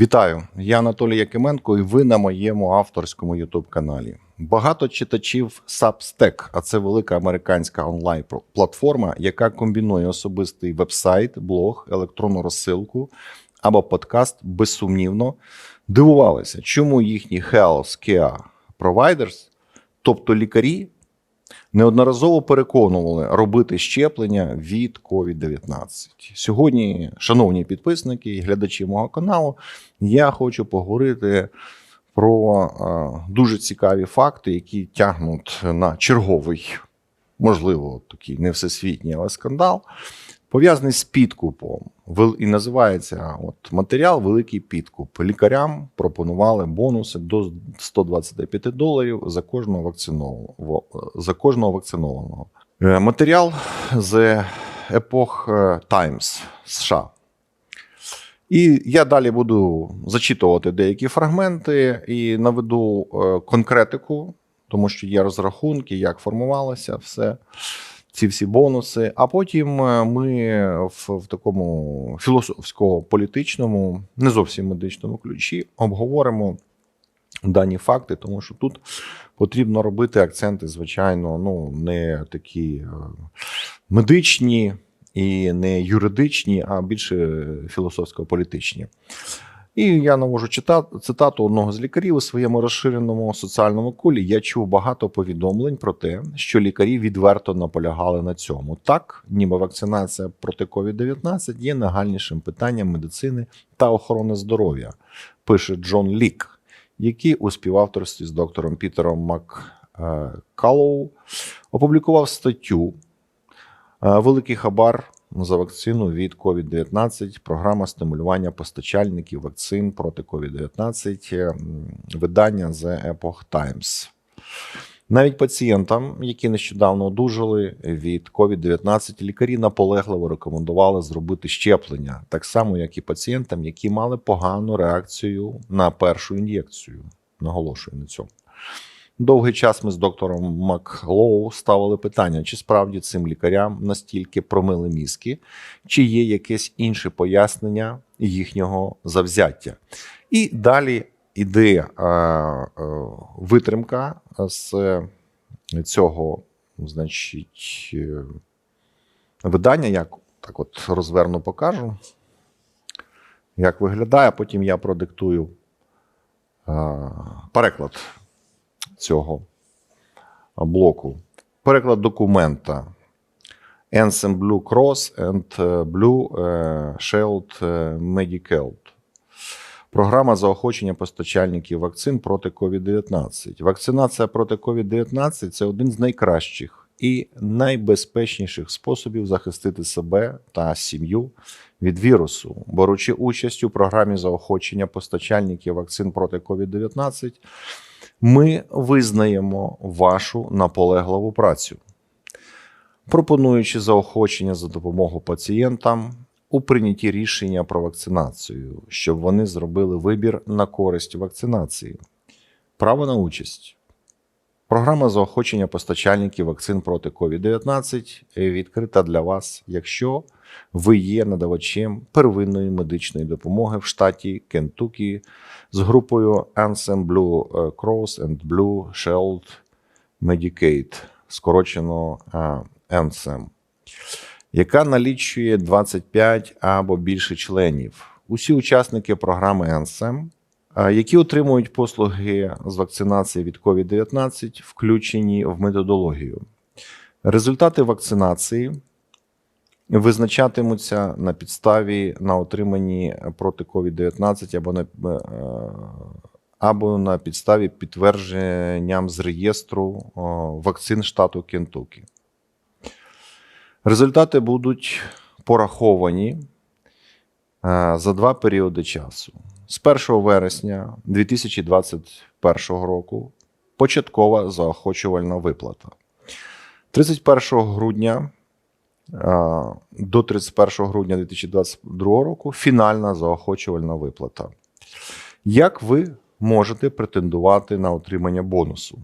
Вітаю, я Анатолій Якименко, і ви на моєму авторському youtube каналі. Багато читачів Substack, а це велика американська онлайн платформа, яка комбінує особистий вебсайт, блог, електронну розсилку або подкаст, безсумнівно дивувалися, чому їхні Health Care Providers, тобто лікарі, неодноразово переконували робити щеплення від COVID-19. Сьогодні, шановні підписники і глядачі мого каналу, я хочу поговорити про е, дуже цікаві факти, які тягнуть на черговий, можливо, такий не всесвітній, але скандал, пов'язаний з підкупом. І називається от, матеріал Великий підкуп. Лікарям пропонували бонуси до 125 доларів за кожного вакцинованого. За кожного вакцинованого. Е, Матеріал з епох е, Times США. І я далі буду зачитувати деякі фрагменти і наведу е, конкретику, тому що є розрахунки, як формувалося все, ці всі бонуси. А потім е, ми в, в такому філософсько-політичному, не зовсім медичному ключі обговоримо дані факти, тому що тут потрібно робити акценти, звичайно, ну не такі е, медичні і не юридичні, а більше філософсько-політичні. І я навожу цитату одного з лікарів у своєму розширеному соціальному колі. Я чув багато повідомлень про те, що лікарі відверто наполягали на цьому. Так, ніби вакцинація проти COVID-19 є нагальнішим питанням медицини та охорони здоров'я, пише Джон Лік, який у співавторстві з доктором Пітером Маккалоу опублікував статтю Е, Великий хабар за вакцину від COVID-19, програма стимулювання постачальників вакцин проти COVID-19, е, видання The Epoch Times. Навіть пацієнтам, які нещодавно одужали від COVID-19, лікарі наполегливо рекомендували зробити щеплення, так само, як і пацієнтам, які мали погану реакцію на першу ін'єкцію. Наголошую на цьому. Довгий час ми з доктором Маклоу ставили питання, чи справді цим лікарям настільки промили мізки, чи є якесь інше пояснення їхнього завзяття. І далі іде е, е, витримка з цього, значить, е, видання. Як так от розверну покажу, як виглядає, потім я продиктую е, переклад цього блоку. Переклад документа. Ansem Blue Cross and е, Blue е, Shield е, Medical. Програма заохочення постачальників вакцин проти COVID-19. Вакцинація проти COVID-19 це один з найкращих і найбезпечніших способів захистити себе та сім'ю від вірусу. Беручи участь у програмі заохочення постачальників вакцин проти COVID-19, ми визнаємо вашу наполегливу працю, пропонуючи заохочення за допомогу пацієнтам у прийнятті рішення про вакцинацію, щоб вони зробили вибір на користь вакцинації. Право на участь. Програма заохочення постачальників вакцин проти COVID-19 відкрита для вас, якщо ви є надавачем первинної медичної допомоги в штаті Кентукі з групою Anthem Blue Cross and Blue Shield Medicaid, скорочено е, Anthem, яка налічує 25 або більше членів. Усі учасники програми Anthem, е, які отримують послуги з вакцинації від COVID-19, включені в методологію. Результати вакцинації визначатимуться на підставі на отриманні проти COVID-19 або на, е, або на підставі підтвердженням з реєстру е, вакцин штату Кентукі. Результати будуть пораховані е, за два періоди часу. З 1 вересня 2021 року початкова заохочувальна виплата. 31 грудня до 31 грудня 2022 року фінальна заохочувальна виплата. Як ви можете претендувати на отримання бонусу?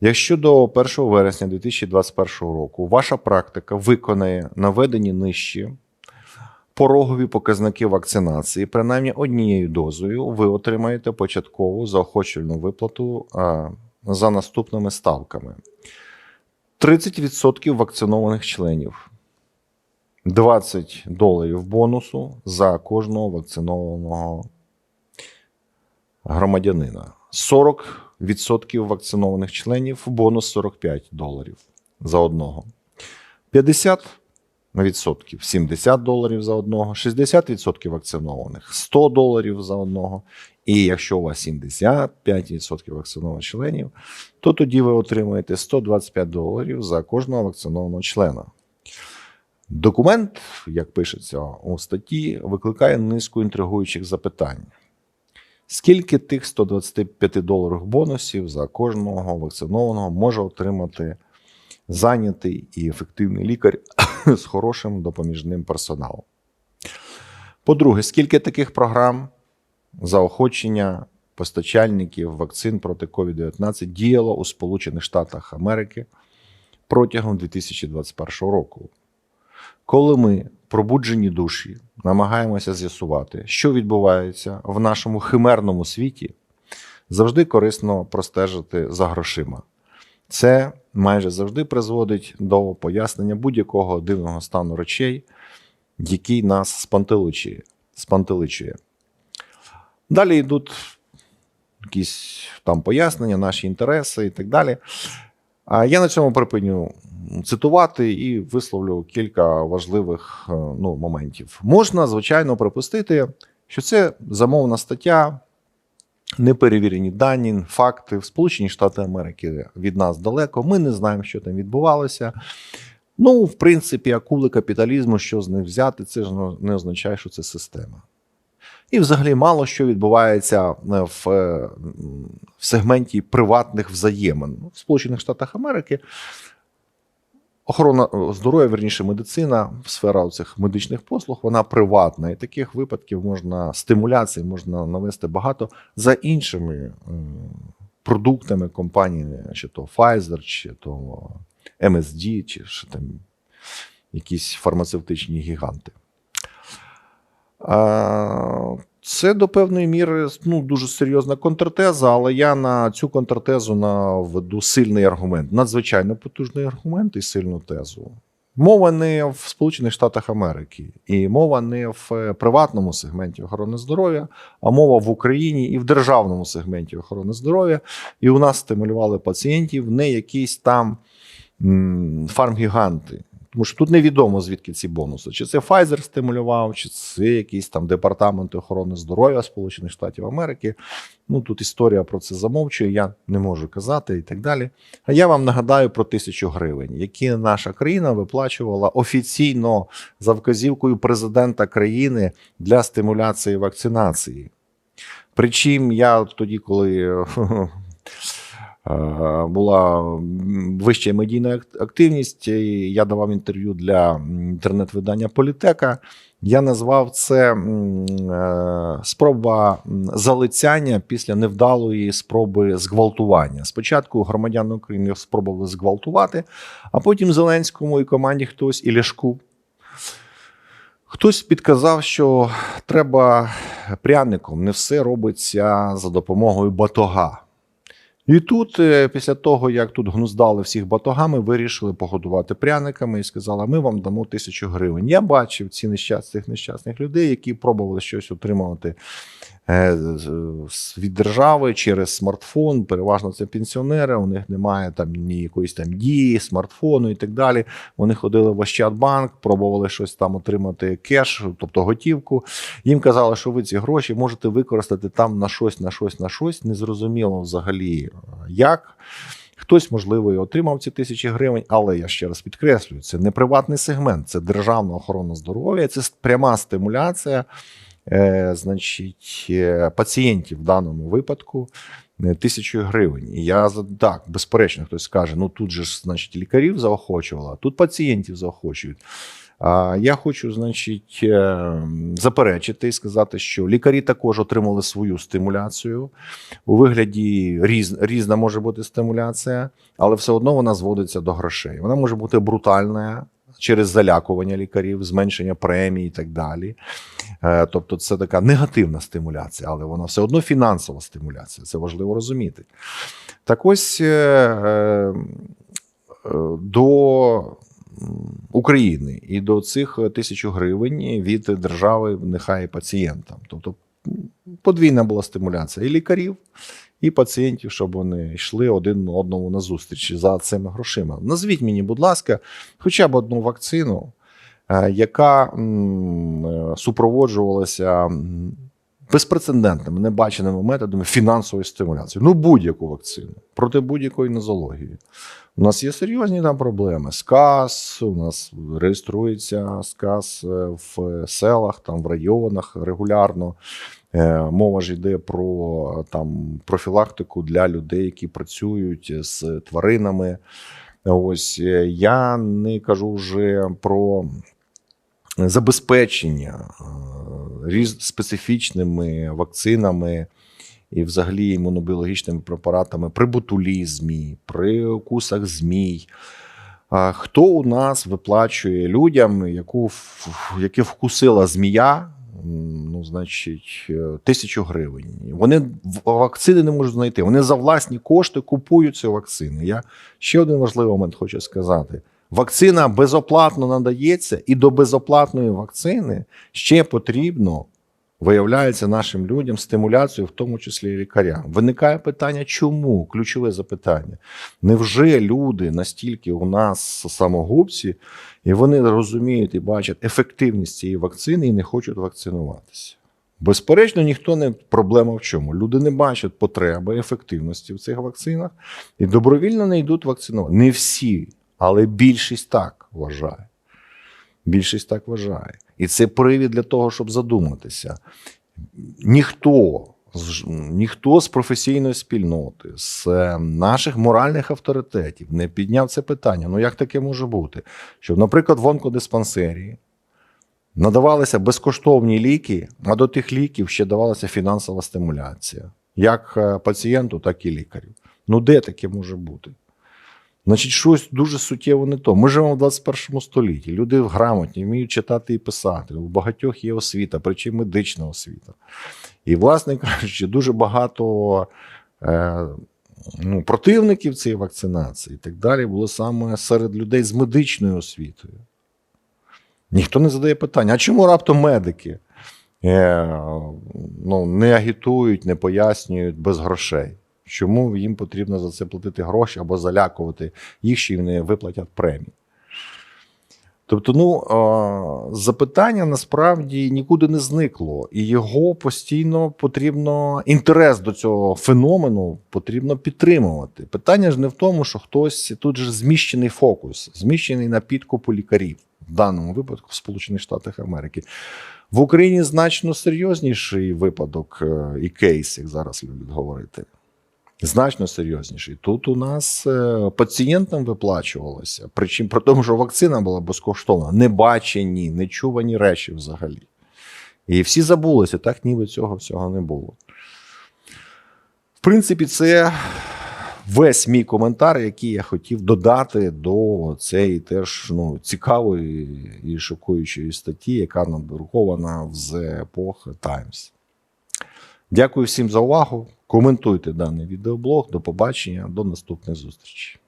Якщо до 1 вересня 2021 року ваша практика виконає наведені нижче порогові показники вакцинації, принаймні однією дозою, ви отримаєте початкову заохочувальну виплату за наступними ставками: 30% вакцинованих членів, 20 доларів бонусу за кожного вакцинованого громадянина, 40% вакцинованих членів, бонус 45 доларів за одного. 50 відсотків 70 доларів за одного, 60% вакцинованих 100 доларів за одного. І якщо у вас 75% вакцинованих членів, то тоді ви отримаєте 125 доларів за кожного вакцинованого члена. Документ, як пишеться у статті, викликає низку інтригуючих запитань. Скільки тих 125 доларів бонусів за кожного вакцинованого може отримати зайнятий і ефективний лікар з хорошим допоміжним персоналом? По-друге, скільки таких програм заохочення постачальників вакцин проти COVID-19 діяло у Сполучених Штатах Америки протягом 2021 року? Коли ми, пробуджені душі, намагаємося з'ясувати, що відбувається в нашому химерному світі, завжди корисно простежити за грошима. Це майже завжди призводить до пояснення будь-якого дивного стану речей, який нас спантеличує. Далі йдуть якісь там пояснення, наші інтереси і так далі. А я на цьому припиню цитувати і висловлю кілька важливих е, ну, моментів. Можна, звичайно, припустити, що це замовна стаття, неперевірені дані, факти. В Сполучені Штати Америки від нас далеко. Ми не знаємо, що там відбувалося. Ну, в принципі, акули капіталізму, що з них взяти, це ж не означає, що це система. І взагалі мало що відбувається е, в, е, в сегменті приватних взаємин. В Сполучених Штатах Америки охорона е, здоров'я, верніше медицина, сфера цих медичних послуг, вона приватна. І таких випадків можна стимуляцій можна навести багато за іншими продуктами компанії, чи то Pfizer, чи то MSD, чи ще там якісь фармацевтичні гіганти. Це до певної міри ну, дуже серйозна контртеза, але я на цю контртезу наведу сильний аргумент, надзвичайно потужний аргумент і сильну тезу. Мова не в Сполучених Штатах Америки, і мова не в приватному сегменті охорони здоров'я, а мова в Україні і в державному сегменті охорони здоров'я. І у нас стимулювали пацієнтів не якісь там фармгіганти. Тому що тут невідомо звідки ці бонуси. Чи це Pfizer стимулював, чи це якийсь там департамент охорони здоров'я Сполучених Штатів Америки. Ну тут історія про це замовчує, я не можу казати і так далі. А я вам нагадаю про тисячу гривень, які наша країна виплачувала офіційно за вказівкою президента країни для стимуляції вакцинації. Причому я тоді, коли була вища медійна активність. Я давав інтерв'ю для інтернет-видання Політека. Я назвав це е, спроба залицяння після невдалої спроби зґвалтування. Спочатку громадян України спробували зґвалтувати, а потім Зеленському і команді хтось і Ляшку. Хтось підказав, що треба пряником, не все робиться за допомогою батога. І тут, е, після того, як тут гнуздали всіх батогами, вирішили погодувати пряниками і сказали, ми вам дамо тисячу гривень. Я бачив ці нещасних нещасних людей, які пробували щось отримувати е, від держави через смартфон. Переважно це пенсіонери. У них немає там ні якоїсь там дії, смартфону і так далі. Вони ходили в Ощадбанк, пробували щось там отримати кеш, тобто готівку. Їм казали, що ви ці гроші можете використати там на щось, на щось, на щось. Незрозуміло взагалі як. Хтось, можливо, і отримав ці тисячі гривень, але я ще раз підкреслюю, це не приватний сегмент, це державна охорона здоров'я, це пряма стимуляція е, значить, е, пацієнтів в даному випадку е, тисячою гривень. І я так, безперечно, хтось скаже: ну тут же ж, значить, лікарів заохочувало, а тут пацієнтів заохочують. Я хочу, значить, е, заперечити і сказати, що лікарі також отримали свою стимуляцію. У вигляді різ, різна може бути стимуляція, але все одно вона зводиться до грошей. Вона може бути брутальна через залякування лікарів, зменшення премій і так далі. Е, Тобто, це така негативна стимуляція, але вона все одно фінансова стимуляція. Це важливо розуміти. Так ось е, до України і до цих тисячу гривень від держави, нехай пацієнтам. Тобто подвійна була стимуляція і лікарів, і пацієнтів, щоб вони йшли один одному на зустріч за цими грошима. Назвіть мені, будь ласка, хоча б одну вакцину, е, яка е, супроводжувалася безпрецедентними, небаченими методами фінансової стимуляції. Ну, будь-яку вакцину проти будь-якої нозології. У нас є серйозні там проблеми. Сказ, у нас реєструється сказ е, в селах, там в районах регулярно. Е, Мова ж йде про е, там профілактику для людей, які працюють з тваринами. Ось я не кажу вже про забезпечення е, специфічними вакцинами і взагалі імунобіологічними препаратами при ботулізмі, при укусах змій. Хто у нас виплачує людям, яку, яке вкусила змія, ну, значить, е, тисячу гривень. Вони вакцини не можуть знайти. Вони за власні кошти купують ці вакцини. Я ще один важливий момент хочу сказати. Вакцина безоплатно надається, і до безоплатної вакцини ще потрібно, виявляється, нашим людям стимуляцію, в тому числі і лікарям. Виникає питання, чому? Ключове запитання. Невже люди настільки у нас самогубці, і вони розуміють і бачать ефективність цієї вакцини і не хочуть вакцинуватися? Безперечно, ніхто не проблема в чому. Люди не бачать потреби ефективності в цих вакцинах і добровільно не йдуть вакцинувати. Не всі, але більшість так вважає. Більшість так вважає. І це привід для того, щоб задуматися. Ніхто, ніхто з професійної спільноти, з е, наших моральних авторитетів не підняв це питання. Ну як таке може бути? Щоб, наприклад, в онкодиспансерії надавалися безкоштовні ліки, а до тих ліків ще давалася фінансова стимуляція, як е, пацієнту, так і лікарю. Ну де таке може бути? Значить, щось дуже суттєво не то. Ми живемо в 21 столітті. Люди грамотні, вміють читати і писати. У багатьох є освіта, причому медична освіта. І, власне кажучи, дуже багато е, ну, противників цієї вакцинації і так далі було саме серед людей з медичною освітою. Ніхто не задає питання, а чому раптом медики е, ну, не агітують, не пояснюють без грошей? Чому їм потрібно за це платити гроші або залякувати їх, що їм не виплатять премії? Тобто, ну, запитання насправді нікуди не зникло, і його постійно потрібно інтерес до цього феномену потрібно підтримувати. Питання ж не в тому, що хтось тут же зміщений фокус, зміщений на підкупу лікарів в даному випадку в Сполучених Штатах Америки. В Україні значно серйозніший випадок е, і кейс, як зараз люблять говорити. Значно серйозніший. Тут у нас е, пацієнтам виплачувалося, причому при тому, що вакцина була безкоштовна, не бачені, не чувані речі взагалі. І всі забулися, так ніби цього всього не було. В принципі, це весь мій коментар, який я хотів додати до цієї теж ну, цікавої і шокуючої статті, яка надрукована в The Epoch Times. Дякую всім за увагу. Коментуйте даний відеоблог. До побачення, до наступних зустрічей.